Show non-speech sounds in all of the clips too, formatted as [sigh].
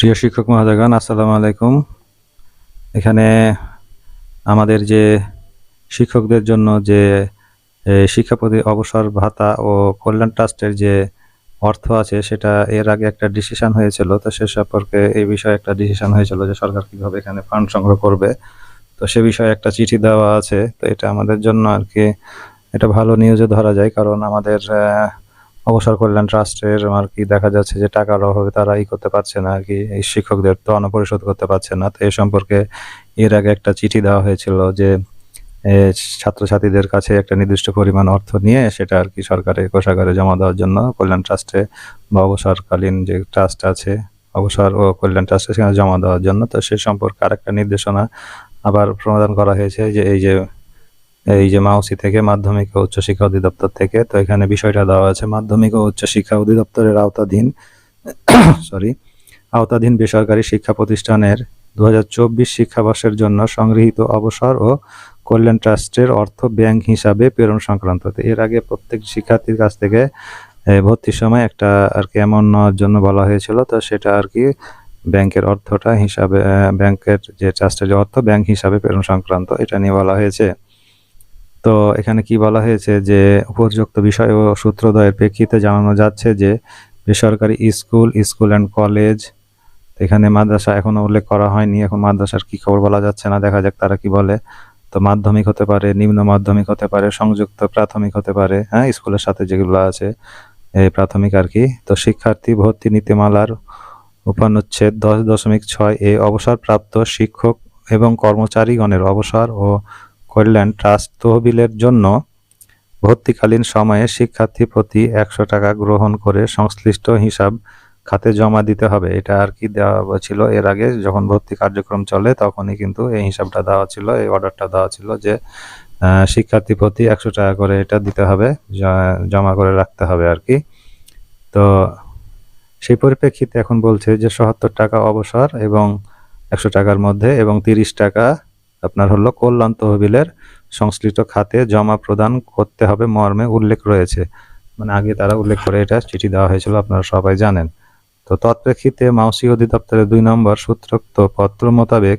প্রিয় শিক্ষক মহোদয়গণ, আসসালামু আলাইকুম। এখানে আমাদের যে শিক্ষকদের জন্য যে শিক্ষাপতি অবসর ভাতা ও কল্যাণ ট্রাস্টের যে অর্থ আছে, সেটা এর আগে একটা ডিসিশন হয়েছিল। তো সে সম্পর্কে এই বিষয়ে একটা ডিসিশন হয়েছিল যে সরকার কীভাবে এখানে ফান্ড সংগ্রহ করবে। তো সে বিষয়ে একটা চিঠি দেওয়া আছে। তো এটা আমাদের জন্য আর কি, এটা ভালো নিউজে ধরা যায়। কারণ আমাদের অবসর কল্যাণ ট্রাস্টের আর কি। দেখা যাচ্ছে যে টাকার অভাবে তারা ই করতে পারছে না আর কি এই শিক্ষকদের তো পরিশোধ করতে পারছে না। তো এই সম্পর্কে এর আগে একটা চিঠি দেওয়া হয়েছিল যে এ, ছাত্রছাত্রীদের কাছে একটা নির্দিষ্ট পরিমাণ অর্থ নিয়ে সেটা আর কি সরকারের কোষাগারে জমা দেওয়ার জন্য কল্যাণ ট্রাস্টে বা অবসরকালীন যে ট্রাস্ট আছে অবসর ও কল্যাণ ট্রাস্টে সেখানে জমা দেওয়ার জন্য। তো সে সম্পর্কে আরেকটা নির্দেশনা আবার প্রদান করা হয়েছে যে এই যে এই যে মাউসি থেকে মাধ্যমিক ও উচ্চশিক্ষা অধিদপ্তর থেকে, তো এখানে বিষয়টা দেওয়া আছে, মাধ্যমিক ও উচ্চশিক্ষা অধিদপ্তরের আওতাধীন [coughs] সরি আওতাধীন বেসরকারি শিক্ষা প্রতিষ্ঠানের দু হাজার চব্বিশ শিক্ষাবর্ষের জন্য সংগৃহীত অবসর ও কল্যাণ ট্রাস্টের অর্থ ব্যাংক হিসাবে প্রেরণ সংক্রান্ত। এর আগে প্রত্যেক শিক্ষার্থীর কাছ থেকে ভর্তির সময় একটা আর কি এমন নেওয়ার জন্য বলা হয়েছিল, তো সেটা আর কি ব্যাংকের অর্থটা হিসাবে ব্যাংকের যে ট্রাস্টের যে অর্থ, ব্যাংক হিসাবে প্রেরণ সংক্রান্ত এটা নিয়ে বলা হয়েছে। তো এখানে কি বলা হয়েছে যে উপযুক্ত বিষয় ও সূত্রদ্বয়ের প্রেক্ষিতে জানানো যাচ্ছে যে বেসরকারি স্কুল স্কুল অ্যান্ড কলেজ, এখানে মাদ্রাসা এখনও উল্লেখ করা হয়নি। এখন মাদ্রাসার কি খবর বলা যাচ্ছে না, দেখা যাক তারা কি বলে। তো মাধ্যমিক হতে পারে, নিম্ন মাধ্যমিক হতে পারে, সংযুক্ত প্রাথমিক হতে পারে হ্যাঁ স্কুলের সাথে যেগুলো আছে প্রাথমিক আর কি। তো শিক্ষার্থী ভর্তি নীতিমালার উপানুচ্ছেদ দশ দশমিক ছয় এ অবসরপ্রাপ্ত শিক্ষক এবং কর্মচারীগণের অবসর ও কল্যাণ ট্রাস্ট তহবিলের জন্য ভর্তিকালীন সময়ে শিক্ষার্থী প্রতি একশো টাকা গ্রহণ করে সংশ্লিষ্ট হিসাব খাতে জমা দিতে হবে। এটা আর কি দেওয়া ছিল? এর আগে যখন ভর্তি কার্যক্রম চলে, তখনই কিন্তু এই হিসাবটা দেওয়া ছিল, এই অর্ডারটা দেওয়া ছিল যে শিক্ষার্থী প্রতি একশো টাকা করে এটা দিতে হবে, জমা করে রাখতে হবে আর কি। তো সেই পরিপ্রেক্ষিতে এখন বলছে যে সহাত্তর টাকা অবসর এবং একশো টাকার মধ্যে এবং তিরিশ টাকা আপনার হলো কল্যাণ তহবিলের সংশ্লিষ্ট খাতে জমা প্রদান করতে হবে মর্মে উল্লেখ রয়েছে। মানে আগে তারা উল্লেখ করে এটা চিঠি দেওয়া হয়েছিল, আপনারা সবাই জানেন। তো তৎপ্রেক্ষিতে মাউসি অধিদপ্তরের দুই নম্বর সূত্রোক্ত পত্র মোতাবেক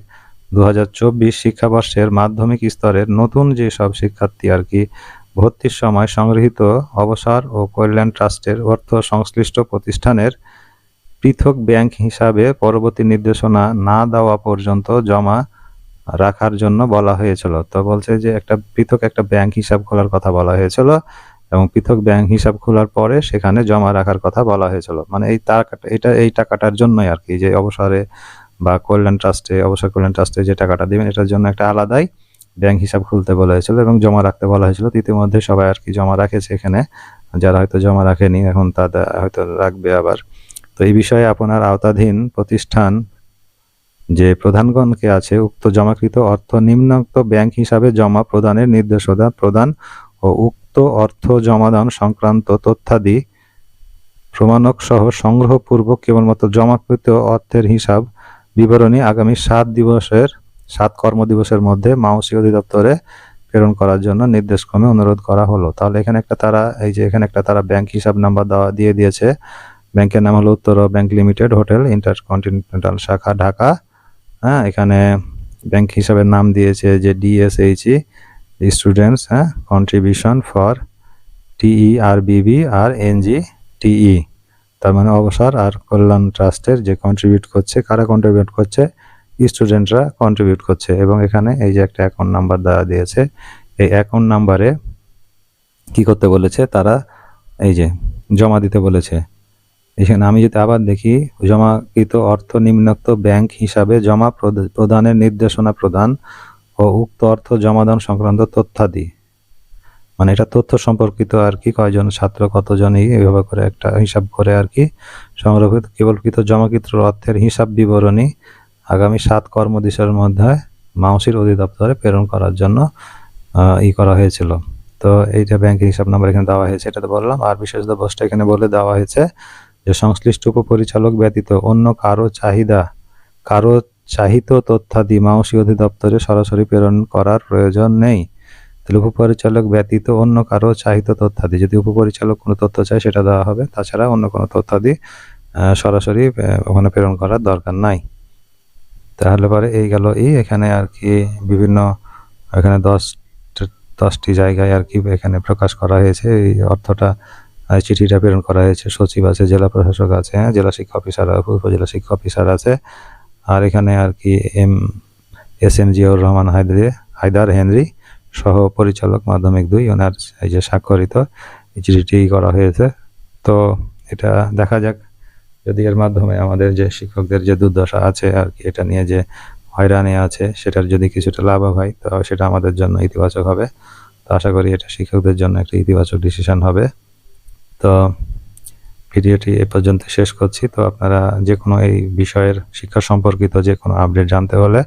দু হাজার চব্বিশ শিক্ষাবর্ষের মাধ্যমিক স্তরের নতুন যে সব শিক্ষার্থী আর কি ভর্তির সময় সংগৃহীত অবসর ও কল্যাণ ট্রাস্টের অর্থ সংশ্লিষ্ট প্রতিষ্ঠানের পৃথক ব্যাংক হিসাবে পরবর্তী নির্দেশনা না দেওয়া পর্যন্ত জমা রাখার জন্য বলা হয়েছিল। তো বলছে যে একটা পৃথক একটা ব্যাংক হিসাব খোলার কথা বলা হয়েছিল এবং পৃথক ব্যাংক হিসাব খোলার পরে সেখানে জমা রাখার কথা বলা হয়েছিল। মানে এই টাকাটা এটা এই টাকাটার জন্যই আর কি, যে অবসরে বা কল্যাণ ট্রাস্টে, অবসর কল্যাণ ট্রাস্টে যে টাকাটা দিবেন, এটার জন্য একটা আলাদাই ব্যাংক হিসাব খুলতে বলা হয়েছিল এবং জমা রাখতে বলা হয়েছিল। ইতিমধ্যে সবাই আর কি জমা রাখেছে এখানে। যারা হয়তো জমা রাখেনি, এখন তাদের হয়তো রাখবে আবার। তো এই বিষয়ে আপনার আওতাধীন প্রতিষ্ঠান যে প্রধানগণকে আছে, উক্ত জমাকৃত অর্থ নিম্নোক্ত ব্যাংক হিসাবে জমা প্রদানের নির্দেশনা প্রদান ও উক্ত অর্থ জমাদান সংক্রান্ত তথ্যাদি প্রমাণক সহ সংগ্রহপূর্বক কেবলমাত্র জমাকৃত অর্থের হিসাব বিবরণী আগামী সাত দিবসের, সাত কর্মদিবসের মধ্যে মাউসি অধিদপ্তরে প্রেরণ করার জন্য নির্দেশক্রমে অনুরোধ করা হলো। তাহলে এখানে একটা তারা, এই যে এখানে একটা তারা ব্যাংক হিসাব নাম্বার দেওয়া, দিয়ে দিয়েছে। ব্যাংকের নাম হলো উত্তর ব্যাংক লিমিটেড হোটেল ইন্টারকন্টিনেন্টাল শাখা ঢাকা। হ্যাঁ এখানে ব্যাংক হিসাবের নাম দিয়েছে যে ডিএসএইচই স্টুডেন্টস হ্যাঁ কন্ট্রিবিউশন ফর টিই আর বিবি আর এনজি টিই তার মানে অবসর আর কল্যাণ ট্রাস্টের যে কন্ট্রিবিউট করছে, কারা কন্ট্রিবিউট করছে? স্টুডেন্টরা কন্ট্রিবিউট করছে এবং এখানে এই যে একটা অ্যাকাউন্ট নাম্বার দেওয়া দিয়েছে, এই অ্যাকাউন্ট নাম্বারে কি করতে বলেছে? তারা এই যে জমা দিতে বলেছে। এখানে আমি যদি আবার দেখি, জমাকৃত অর্থ নিম্নোক্ত ব্যাংক হিসাবে জমা প্রদ- প্রদানের নির্দেশনা প্রদান ও উক্ত অর্থ জমাদান সংক্রান্ত তথ্যাদি। মানে এটা তথ্য সম্পর্কিত আর কি, কয়জন ছাত্র, কতজনই এভাবে করে একটা হিসাব করে আর কি। সংরক্ষিত, কেবলকৃত জমাকৃত অর্থের হিসাব বিবরণী আগামী সাত কর্মদিবসের মধ্যে মাউসির অধিদপ্তরে প্রেরণ করার জন্য ই করা হয়েছিল। তো এইটা ব্যাংকের হিসাব নাম্বার এখানে দেওয়া হয়েছে এটা তো বললাম। আর বিশেষ বসটা এখানে বলে দেওয়া হয়েছে যে সংশ্লিষ্ট উপপরিচালক ব্যতীত অন্য কারও চাহিদা, কারও চাহিত তথ্যাদি মাউসি অধিদপ্তরে সরাসরি প্রেরণ করার প্রয়োজন নেই। তাহলে উপপরিচালক ব্যতীত অন্য কারও চাহিত তথ্যাদি, যদি উপপরিচালক কোনো তথ্য চায় সেটা দেওয়া হবে। তাছাড়া অন্য কোনো তথ্যাদি সরাসরি ওখানে প্রেরণ করার দরকার নাই। তাহলে পরে এই গেল এই এখানে আর কি বিভিন্ন, এখানে দশ, দশটি জায়গায় আর কি এখানে প্রকাশ করা হয়েছে। এই অর্থটা চিঠিটা প্রেরণ করা হয়েছে, সচিব আছে, জেলা প্রশাসক আছে হ্যাঁ জেলা শিক্ষা অফিসার উপজেলা শিক্ষা অফিসার আছে। আর এখানে আর কি M, S M Ziaur Rahman Haidari Haidar Henry সহ পরিচালক মাধ্যমিক দুই, ওনার এই যে স্বাক্ষরিত এই চিঠিটি করা হয়েছে। তো এটা দেখা যাক, যদি এর মাধ্যমে আমাদের যে শিক্ষকদের যে দুর্দশা আছে আর কি, এটা নিয়ে যে হয়রানি আছে, সেটার যদি কিছুটা লাভ হয়, তো সেটা আমাদের জন্য ইতিবাচক হবে। তো আশা করি এটা শিক্ষকদের জন্য একটা ইতিবাচক ডিসিশন হবে। তো ভিডিওটি এ পর্যন্ত শেষ করছি। তো আপনারা যে কোনো এই বিষয়ের শিক্ষা সম্পর্কিত যে কোনো আপডেট জানতে হলে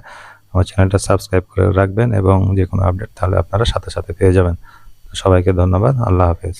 আমার চ্যানেলটা সাবস্ক্রাইব করে রাখবেন এবং যে কোনো আপডেট তাহলে আপনারা সাথে সাথে পেয়ে যাবেন। সবাইকে ধন্যবাদ। আল্লাহ হাফেজ।